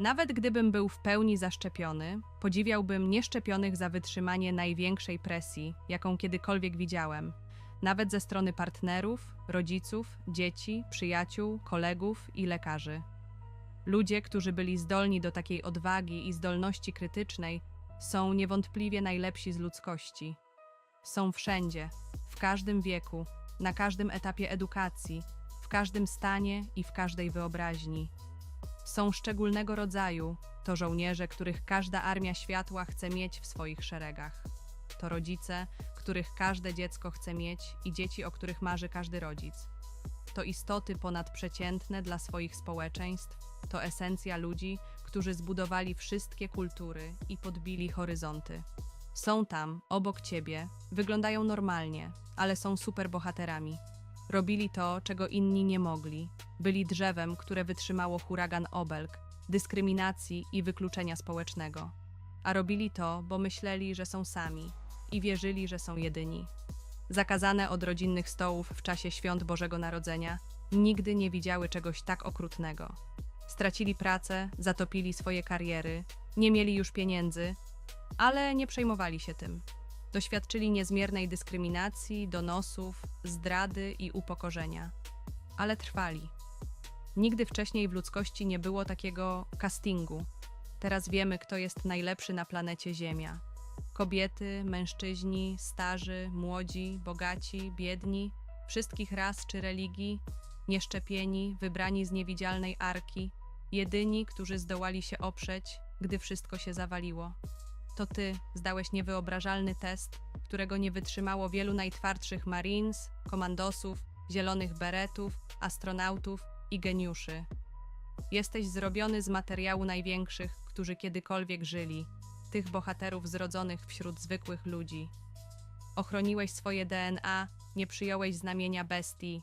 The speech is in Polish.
Nawet gdybym był w pełni zaszczepiony, podziwiałbym nieszczepionych za wytrzymanie największej presji, jaką kiedykolwiek widziałem, nawet ze strony partnerów, rodziców, dzieci, przyjaciół, kolegów i lekarzy. Ludzie, którzy byli zdolni do takiej odwagi i zdolności krytycznej, są niewątpliwie najlepsi z ludzkości. Są wszędzie, w każdym wieku, na każdym etapie edukacji, w każdym stanie i w każdej wyobraźni. Są szczególnego rodzaju, to żołnierze, których każda armia światła chce mieć w swoich szeregach. To rodzice, których każde dziecko chce mieć i dzieci, o których marzy każdy rodzic. To istoty ponadprzeciętne dla swoich społeczeństw, to esencja ludzi, którzy zbudowali wszystkie kultury i podbili horyzonty. Są tam, obok ciebie, wyglądają normalnie, ale są superbohaterami. Robili to, czego inni nie mogli. Byli drzewem, które wytrzymało huragan obelg, dyskryminacji i wykluczenia społecznego. A robili to, bo myśleli, że są sami i wierzyli, że są jedyni. Zakazane od rodzinnych stołów w czasie świąt Bożego Narodzenia, nigdy nie widziały czegoś tak okrutnego. Stracili pracę, zatopili swoje kariery, nie mieli już pieniędzy, ale nie przejmowali się tym. Doświadczyli niezmiernej dyskryminacji, donosów, zdrady i upokorzenia, ale trwali. Nigdy wcześniej w ludzkości nie było takiego castingu. Teraz wiemy, kto jest najlepszy na planecie Ziemia. Kobiety, mężczyźni, starzy, młodzi, bogaci, biedni, wszystkich ras czy religii, nieszczepieni, wybrani z niewidzialnej arki, jedyni, którzy zdołali się oprzeć, gdy wszystko się zawaliło. To ty zdałeś niewyobrażalny test, którego nie wytrzymało wielu najtwardszych Marines, komandosów, zielonych beretów, astronautów i geniuszy. Jesteś zrobiony z materiału największych, którzy kiedykolwiek żyli, tych bohaterów zrodzonych wśród zwykłych ludzi. Ochroniłeś swoje DNA, nie przyjąłeś znamienia bestii,